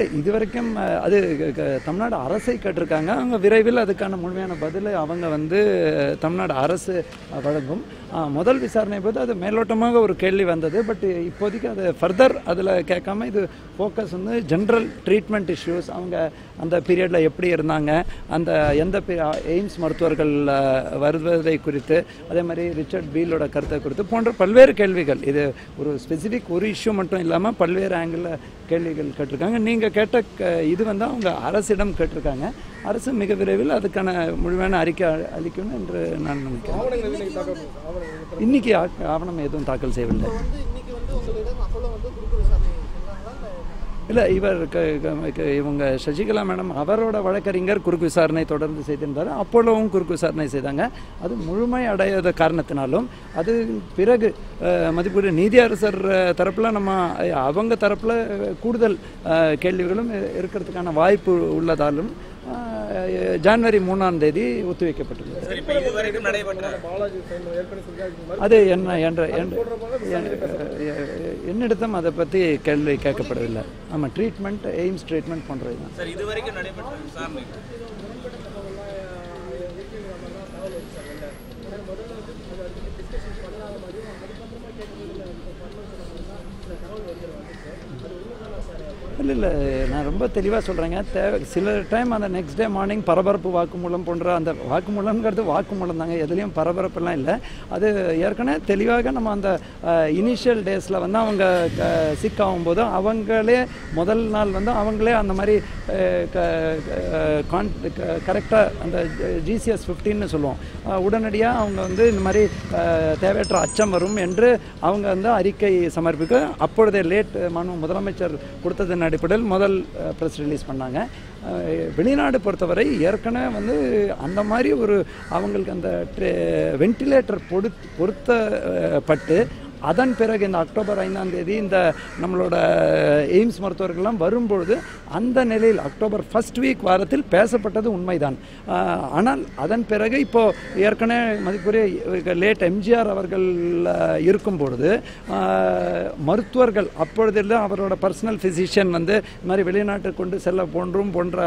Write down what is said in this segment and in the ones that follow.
இல்லை இது வரைக்கும் அது க- தமிழ்நாடு அரசை கேட்டிருக்காங்க. அவங்க விரைவில் அதுக்கான முழுமையான பதிலை அவங்க வந்து தமிழ்நாடு அரசு வழங்கும். முதல் விசாரணை போது அது மேலோட்டமாக ஒரு கேள்வி வந்தது. பட் இப்போதைக்கு அது ஃபர்தர் அதில் கேட்காம இது ஃபோக்கஸ் வந்து ஜென்ரல் ட்ரீட்மெண்ட் இஷ்யூஸ் அவங்க அந்த பீரியடில் எப்படி இருந்தாங்க அந்த எந்த எய்ம்ஸ் மருத்துவர்கள் வருவதை குறித்து அதே மாதிரி ரிச்சர்ட் பீலோட கருத்தை குறித்து போன்ற பல்வேறு கேள்விகள். இது ஒரு ஸ்பெசிஃபிக் ஒரு இஷ்யூ மட்டும் இல்லாமல் பல்வேறு ஆங்கிளில் கேள்விகள் கேட்டிருக்காங்க. நீங்கள் கேட்ட க- இது வந்து அவங்க அரசிடம் கேட்டிருக்காங்க. அரசு மிக விரைவில் அதுக்கான முழுமையான அறிக்கை அ- அளிக்கும் என்று நான் நினைக்கிறேன். இன்னைக்கு ஆவணம் எதுவும் தாக்கல் செய்யவில்லை இப்போ வந்து இன்னைக்கு வந்து உங்களிடம் அப்போலோ வந்து குறுக்கு விசாரணை சொல்றாங்களா இல்லை இவர் க- இவங்க சசிகலா மேடம் அவரோட வழக்கறிஞர் குறுக்கு விசாரணை தொடர்ந்து செய்திருந்தார். அப்பொழுதும் குறுக்கு விசாரணை செய்தாங்க. அது முழுமை அடையாத காரணத்தினாலும் அது பிறகு மதிப்பீடு நீதியரசர் தரப்பில் நம்ம அவங்க தரப்பில் கூடுதல் கேள்விகளும் இருக்கிறதுக்கான வாய்ப்பு உள்ளதாலும் ஜனவரி மூணாம் தேதி ஒத்திவைக்கப்பட்டுள்ளது. அது என்ன என்ற என்னிடத்தும் அதை பற்றி கேள்வி கேட்கப்படவில்லை. ஆமாம் ட்ரீட்மெண்ட் எய்ம்ஸ் ட்ரீட்மெண்ட் போன்றது தான் சார் இதுவரைக்கும் நடைபெற்ற விசாரணை இல்லை இல்லை நான் ரொம்ப தெளிவாக சொல்கிறேங்க தேவை சில டைம் அந்த நெக்ஸ்ட் டே மார்னிங் பரபரப்பு வாக்குமூலம் போன்ற அந்த வாக்குமூலம்ங்கிறது வாக்குமூலம் தாங்க. எதுலேயும் பரபரப்பெல்லாம் இல்லை. அது ஏற்கனவே தெளிவாக நம்ம அந்த இனிஷியல் டேஸில் வந்து அவங்க க- சிக்காகும் போது அவங்களே முதல் நாள் வந்து அவங்களே அந்த மாதிரி கரெக்டாக அந்த ஜிசிஎஸ் ஃபிஃப்டின்னு சொல்லுவோம். உடனடியாக அவங்க வந்து இந்த மாதிரி தேவையற்ற அச்சம் வரும் என்று அவங்க வந்து அறிக்கை சமர்ப்பிக்க அப்பொழுதே லேட் மனு முதலமைச்சர் கொடுத்ததன் அடிப்படையில் முதல் ப்ரெஸ் ரிலீஸ் பண்ணாங்க. வெளிநாடு பொறுத்தவரை ஏற்கனவே வந்து அந்த மாதிரி ஒரு அவங்களுக்கு அந்த வென்டிலேட்டர் பொடு பொருத்தப்பட்டு அதன் பிறகு இந்த அக்டோபர் ஐந்தாம் தேதி இந்த நம்மளோட எய்ம்ஸ் மருத்துவர்கள்லாம் வரும்பொழுது அந்த நிலையில் அக்டோபர் ஃபர்ஸ்ட் வீக் வாரத்தில் பேசப்பட்டது உண்மைதான். ஆனால் அதன் பிறகு இப்போ ஏற்கனவே மதிப்புரிய லேட் எம்ஜிஆர் அவர்கள் இருக்கும் பொழுது மருத்துவர்கள் அப்பொழுதெல்லாம் அவரோட பர்சனல் ஃபிசிஷியன் வந்து இந்த மாதிரி வெளிநாட்டு கொண்டு செல்ல போன்றும் போன்ற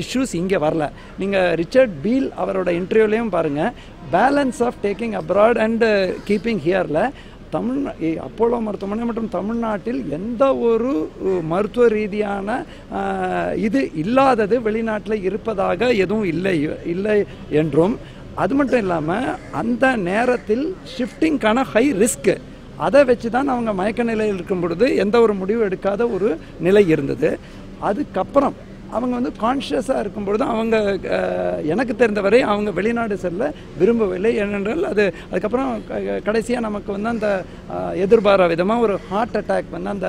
இஷ்யூஸ் இங்கே வரல. நீங்கள் ரிச்சர்ட் பீல் அவரோட இன்டர்வியூலையும் பாருங்கள் balance of taking abroad and keeping ஹியரில் Tamil Apollo மருத்துவமனை மற்றும் தமிழ்நாட்டில் எந்த ஒரு மருத்துவ ரீதியான இது இல்லாதது வெளிநாட்டில் இருப்பதாக எதுவும் இல்லை இல்லை என்றும். அது மட்டும் இல்லாமல் அந்த நேரத்தில் ஷிஃப்டிங்கான ஹை ரிஸ்க்கு அதை வச்சு தான் அவங்க மயக்க நிலையில் இருக்கும் பொழுது எந்த ஒரு முடிவு எடுக்காத ஒரு நிலை இருந்தது. அதுக்கப்புறம் அவங்க வந்து கான்ஷியஸாக இருக்கும் பொழுது அவங்க எனக்கு தெரிந்தவரை அவங்க வெளிநாடு செல்ல விரும்பவில்லை. ஏனென்றால் அது அதுக்கப்புறம் கடைசியாக நமக்கு வந்து அந்த எதிர்பாரா விதமாக ஒரு ஹார்ட் அட்டாக் வந்து அந்த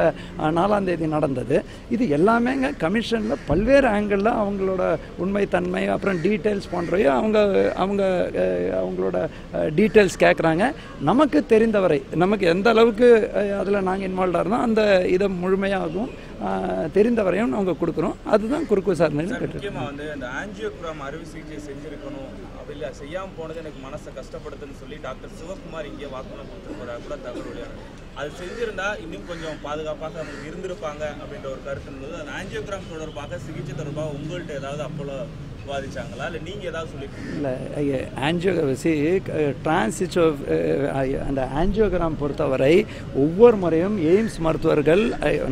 நாலாம் தேதி நடந்தது. இது எல்லாமேங்க கமிஷனில் பல்வேறு ஆங்கிளில் அவங்களோட உண்மைத்தன்மை அப்புறம் டீட்டெயில்ஸ் போன்றவையும் அவங்க அவங்க அவங்களோட டீட்டெயில்ஸ் கேட்குறாங்க நமக்கு தெரிந்தவரை நமக்கு எந்த அளவுக்கு அதில் நாங்கள் இன்வால்வ்டாக இருந்தோம் அந்த இதை முழுமையாகவும் தெரிந்தவரையும் அவங்க கொடுக்குறோம் அதுதான் குறுக்கு விசாரணையில் சார் கேட்டு வந்து இந்த ஆஞ்சியோகிராம் அறுவை சிகிச்சை செஞ்சிருக்கணும். அப்படி இல்லை செய்யாம போனது எனக்கு மனசை கஷ்டப்படுதுன்னு சொல்லி டாக்டர் சிவகுமார் இங்கே வாக்குமூலம் கொடுத்துருப்பதாக கூட தகவல் அது செஞ்சிருந்தா இன்னும் கொஞ்சம் பாதுகாப்பாக அவங்க இருந்திருப்பாங்க அப்படின்ற ஒரு கருத்து இருந்தது. அந்த ஆஞ்சியோகிராம் தொடர்பாக சிகிச்சை தொடர்பாக உங்கள்கிட்ட ஏதாவது அப்போல விவாதிச்சாங்களா இல்லை நீங்க ஏதாவது சொல்லியிருக்கீங்க இல்லை ஆன்ஜியோகிராஃபி டிரான்சிச்சோ அந்த ஆன்ஜியோகிராம் பொறுத்தவரை ஒவ்வொரு முறையும் எய்ம்ஸ் மருத்துவர்கள்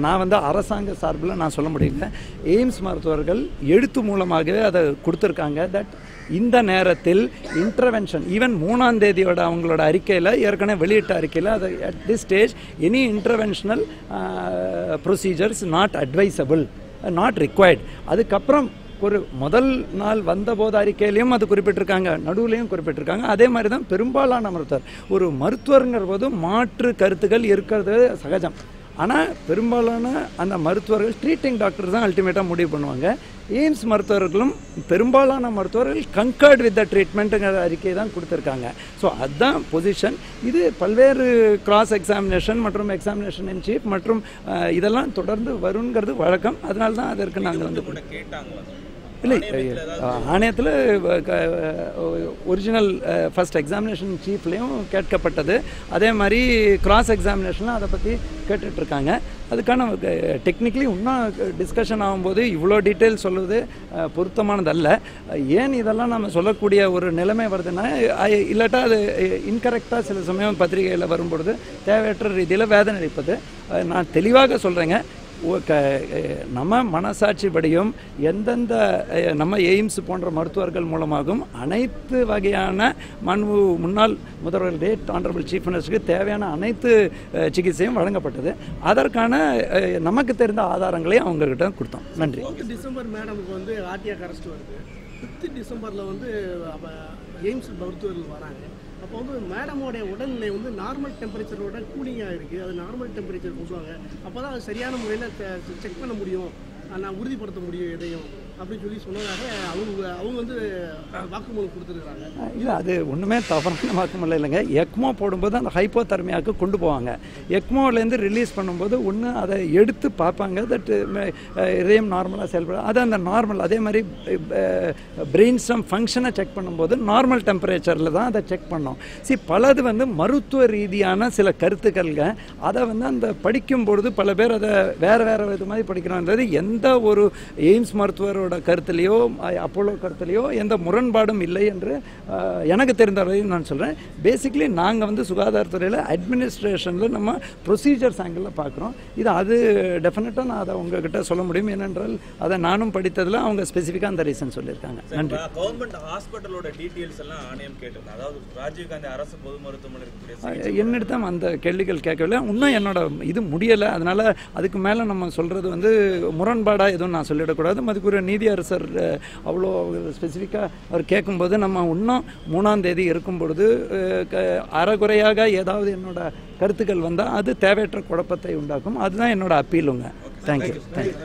நான் வந்து அரசாங்க சார்பில் நான் சொல்ல முடியல. எய்ம்ஸ் மருத்துவர்கள் எழுத்து மூலமாகவே அதை கொடுத்துருக்காங்க. தட் இந்த நேரத்தில் இன்டர்வென்ஷன் ஈவன் மூணாம் தேதியோட அவங்களோட அறிக்கையில் ஏற்கனவே வெளியிட்ட அறிக்கையில் அது at this stage any interventional procedures not advisable not required அதுக்கப்புறம் ஒரு முதல் நாள் வந்தபோது அறிக்கையிலையும் அது குறிப்பிட்டிருக்காங்க நடுவுலையும் குறிப்பிட்டிருக்காங்க. அதே மாதிரி தான் பெரும்பாலான மருத்துவர் ஒரு மருத்துவருங்கிற போது மாற்று கருத்துக்கள் இருக்கிறது சகஜம். ஆனால் பெரும்பாலான அந்த மருத்துவர்கள் ட்ரீட்டிங் டாக்டர் தான் அல்டிமேட்டாக முடிவு பண்ணுவாங்க. எய்ம்ஸ் மருத்துவர்களும் பெரும்பாலான மருத்துவர்கள் கங்கர்ட் வித் த ட்ரீட்மெண்ட்டுங்கிற அறிக்கை தான் கொடுத்துருக்காங்க. ஸோ அதுதான் பொசிஷன் இது பல்வேறு கிராஸ் எக்ஸாமினேஷன் மற்றும் எக்ஸாமினேஷன் இன் சீஃப் மற்றும் இதெல்லாம் தொடர்ந்து வருங்கிறது வழக்கம். அதனால தான் அதற்கு நாங்கள் வந்து கூட இல்லை ஆணையத்தில் ஒரிஜினல் ஃபர்ஸ்ட் எக்ஸாமினேஷன் சீஃப்லேயும் கேட்கப்பட்டது. அதே மாதிரி கிராஸ் எக்ஸாமினேஷனில் அதை பற்றி கேட்டுட்ருக்காங்க. அதுக்கான டெக்னிக்கலி இன்னும் டிஸ்கஷன் ஆகும்போது இவ்வளோ டீட்டெயில் சொல்லுவது பொருத்தமானதல்ல. ஏன் இதெல்லாம் நம்ம சொல்லக்கூடிய ஒரு நிலைமை வருதுன்னா இல்லாட்டா அது இன்கரெக்டாக சில சமயம் பத்திரிகையில் வரும்பொழுது தேவையற்ற ரீதியில் வேதனை அளிப்பது. நான் தெளிவாக சொல்கிறேங்க நம்ம மனசாட்சிப்படியும் எந்தெந்த நம்ம எய்ம்ஸ் போன்ற மருத்துவர்கள் மூலமாகவும் அனைத்து வகையான மண்பு முன்னாள் முதல்வர் டேட் ஆனரபிள் சீஃப் மினிஸ்டருக்கு தேவையான அனைத்து சிகிச்சையும் வழங்கப்பட்டது. அதற்கான நமக்கு தெரிந்த ஆதாரங்களையும் அவங்கக்கிட்ட கொடுத்தோம். நன்றி. டிசம்பர் மேடமுக்கு வந்து ஆர்டிஆர் அரெஸ்ட் வருது. ஃபிஃப்த்து டிசம்பரில் வந்து அப்போ எய்ம்ஸ் மருத்துவர்கள் வராங்க. அப்போ வந்து மேடமோடைய உடல்நிலை வந்து நார்மல் டெம்பரேச்சரோட கூலிங்காக இருக்குது அது நார்மல் டெம்பரேச்சர் சொல்லுவாங்க. அப்போ தான் அது சரியான முறையில் செக் பண்ண முடியும். நான் உறுதிப்படுத்த முடியும் எதையும். அப்படின்னு சொல்லி சொன்னதாக அவங்க அவங்க வந்து வாக்குமூலம் கொடுத்துருக்காங்க இல்லை அது ஒன்றுமே தவறான வாக்குமல்ல இல்லைங்க. எக்மோ போடும்போது அந்த ஹைப்போ தர்மியாவுக்கு கொண்டு போவாங்க. எக்மோலேருந்து ரிலீஸ் பண்ணும்போது ஒன்று அதை எடுத்து பார்ப்பாங்க. தட் இதயம் நார்மலாக செயல்படும் அது அந்த நார்மல் அதே மாதிரி பிரெயின் ஸ்டம் ஃபங்க்ஷனை செக் பண்ணும்போது நார்மல் டெம்பரேச்சரில் தான் அதை செக் பண்ணோம். சி பலது வந்து மருத்துவ ரீதியான சில கருத்துக்கள்ங்க. அதை வந்து அந்த படிக்கும்பொழுது பல பேர் அதை வேறு வேறு வித மாதிரி படிக்கிறோன்றது எந்த ஒரு எய்ம்ஸ் மருத்துவரோட கருத்துலேயோ அப்போலோ கருத்துலேயோ எந்த முரண்பாடும் இல்லை என்று எனக்கு தெரிந்த வரையும் நான் சொல்கிறேன் பேசிக்கலி நாங்கள் வந்து சுகாதாரத்துறையில் அட்மினிஸ்ட்ரேஷனில் நம்ம ப்ரொசீஜர்ஸ் ஆங்கிளில் பார்க்குறோம் இது அது டெஃபினட்டாக நான் அதை உங்ககிட்ட சொல்ல முடியும். ஏனென்றால் அதை நானும் படித்ததில் அவங்க ஸ்பெசிஃபிக்காக அந்த ரீசன் சொல்லியிருக்காங்க. நன்றி. கவர்மெண்ட் ஹாஸ்பிட்டலோட டீட்டெயில்ஸ் எல்லாம் ஆணையம் கேட்டிருந்தேன் அதாவது ராஜீவ்காந்தி அரசு பொது மருத்துவமனை என்னிடத்தான் அந்த கேள்விகள் கேட்கவில்லை. இன்னும் என்னோட இது முடியலை. அதனால் அதுக்கு மேலே நம்ம சொல்கிறது வந்து முரண்பாடாக எதுவும் நான் சொல்லிடக்கூடாது. மதுக்குரிய நீதியரசர் அவ்வளோ ஸ்பெசிஃபிக்காக அவர் கேட்கும்போது நம்ம இன்னும் மூணாம் தேதி இருக்கும் பொழுது அறகுறையாக ஏதாவது என்னோட கருத்துக்கள் வந்தால் அது தேவையற்ற குழப்பத்தை உண்டாக்கும். அதுதான் என்னோட அப்பீலுங்க. Thank you thank you